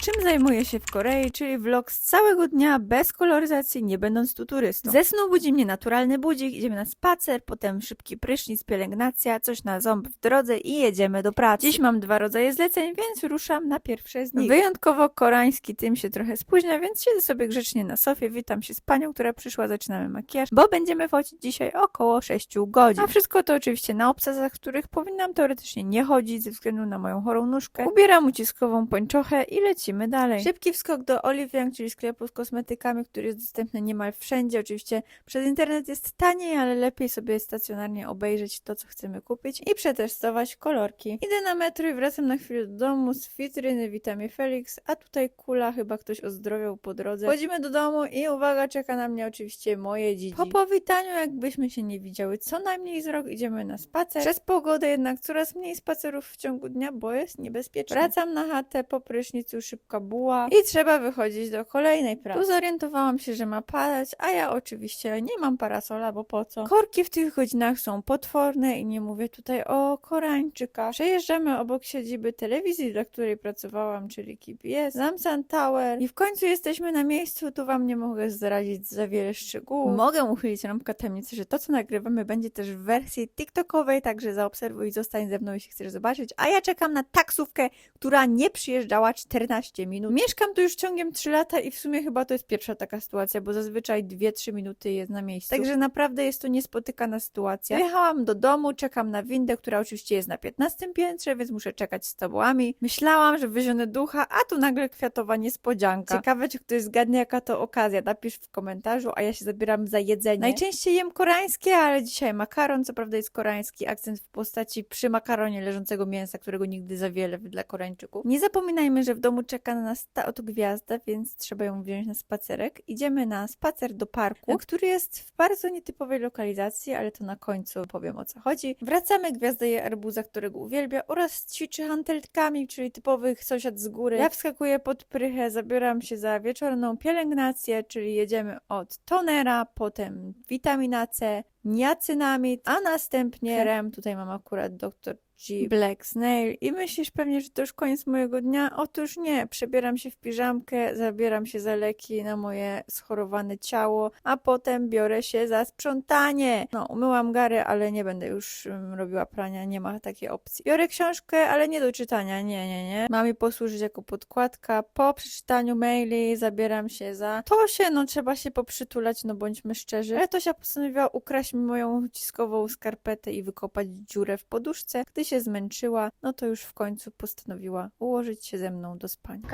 czym zajmuję się w Korei, czyli vlog z całego dnia bez koloryzacji, nie będąc tu turystą. Ze snu budzi mnie naturalny budzik, idziemy na spacer, potem szybki prysznic, pielęgnacja, coś na ząb w drodze i jedziemy do pracy. Dziś mam dwa rodzaje zleceń, więc ruszam na pierwsze z nich. Wyjątkowo koreański tym się trochę spóźnia, więc siedzę sobie grzecznie na sofie, witam się z panią, która przyszła, zaczynamy makijaż, bo będziemy focić dzisiaj około 6 godzin. A wszystko to oczywiście na obcasach, których powinnam teoretycznie nie chodzić ze względu na moją chorą nóżkę. Ubieram uciskową pończochę i lecimy dalej. Szybki wskok do Olive Young, czyli sklepu z kosmetykami, który jest dostępny niemal wszędzie. Oczywiście przez internet jest taniej, ale lepiej sobie stacjonarnie obejrzeć to, co chcemy kupić i przetestować kolorki. Idę na metro i wracam na chwilę do domu z witryny Witamie Felix, a tutaj kula chyba ktoś ozdrowiał po drodze. Wchodzimy do domu i uwaga, czeka na mnie oczywiście moje dzidzi. Po powitaniu, jakbyśmy się nie widziały co najmniej z rok, idziemy na spacer. Przez pogodę jednak coraz mniej spacerów w ciągu dnia, bo jest niebezpiecznie. Wracam na chatę po prysznicu, szybka buła i trzeba wychodzić do kolejnej pracy. Tu zorientowałam się, że ma padać, a ja oczywiście nie mam parasola, bo po co? Korki w tych godzinach są potworne i nie mówię tutaj o Koreańczykach. Przejeżdżamy obok siedziby telewizji, dla której pracowałam, czyli KBS, Samsung Tower i w końcu jesteśmy na miejscu, tu wam nie mogę zdradzić za wiele szczegółów. Mogę uchylić rąbkę tajemnicy, że to co nagrywamy będzie też w wersji TikTokowej, także zaobserwuj i zostań ze mną, jeśli chcesz zobaczyć, a ja czekam na taksówkę, która nie przyjeżdżała 14 minut. Mieszkam tu już ciągiem 3 lata i w sumie chyba to jest pierwsza taka sytuacja, bo zazwyczaj 2-3 minuty jest na miejscu. Także naprawdę jest to niespotykana sytuacja. Jechałam do domu, czekam na windę, która oczywiście jest na 15 piętrze, więc muszę czekać z tabułami. Myślałam, że wyzionę ducha, a tu nagle kwiatowa niespodzianka. Ciekawe, czy ktoś zgadnie, jaka to okazja. Napisz w komentarzu, a ja się zabieram za jedzenie. Najczęściej jem koreańskie, ale dzisiaj makaron. Co prawda jest koreański akcent w postaci przy makaronie leżącego mięsa, którego nigdy za wiele dla Koreańczyków. Nie zapominajmy, że w domu czeka na nas ta oto gwiazda, więc trzeba ją wziąć na spacerek. Idziemy na spacer do parku, który jest w bardzo nietypowej lokalizacji, ale to na końcu powiem o co chodzi. Wracamy, gwiazda je arbuza, którego uwielbia oraz ćwiczy hantelkami, czyli typowych sąsiad z góry. Ja wskakuję pod prychę, zabieram się za wieczorną pielęgnację, czyli jedziemy od tonera, potem witamina C, niacynamid, a następnie krem. Tutaj mam akurat Dr. G Black Snail i myślisz pewnie, że to już koniec mojego dnia? Otóż nie, przebieram się w piżamkę, zabieram się za leki na moje schorowane ciało, a potem biorę się za sprzątanie. No, umyłam gary, ale nie będę już robiła prania, nie ma takiej opcji. Biorę książkę, ale nie do czytania, nie, nie, nie. Ma mi posłużyć jako podkładka. Po przeczytaniu maili zabieram się za Tosię, no trzeba się poprzytulać, no bądźmy szczerzy. Ale Tosia postanowiła ukraść mi moją uciskową skarpetę i wykopać dziurę w poduszce. Gdy się zmęczyła, no to już w końcu postanowiła ułożyć się ze mną do spania.